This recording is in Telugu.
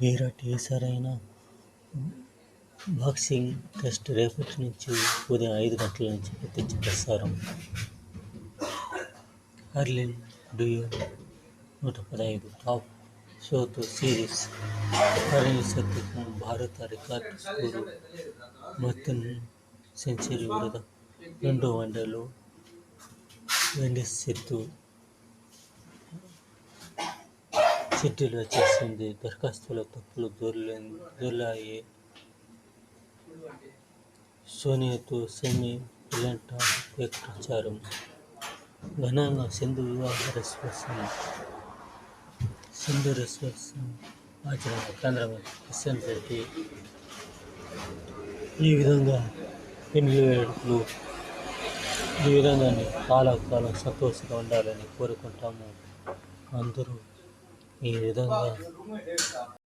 విరాట్ అయిన బాక్సింగ్ టెస్ట్ రేపటి నుంచి ఉదయం ఐదు గంటల నుంచి ప్రత్యక్ష ప్రసారం. హర్లిన్ డూయో నూట పదహైదు టాప్ షోతో సిరీస్ పరిణిశత్తుకు భారత రికార్డు స్కోరు మొత్తం సెంచరీ విడుద రెండో వన్డేలో వెండీస్ ఎత్తు షెడ్యూల్ చేసింది దరఖాస్తుల తప్పులు దొర్లే దొరలాయి. సోనియాతో సెమీ ఇలాంటి ఫేక్ ప్రచారం ఘనంగా సింధు వివాహ రెస్పెక్షన్ సింధు రెస్పెక్షన్ ఆచరణ కేంద్ర కిషన్ రెడ్డి. ఈ విధంగా పెళ్ళి వేడుకలు ఈ విధంగానే కాలకాలం సంతోషంగా ఉండాలని కోరుకుంటాము. అందరూ ఈ విధంగా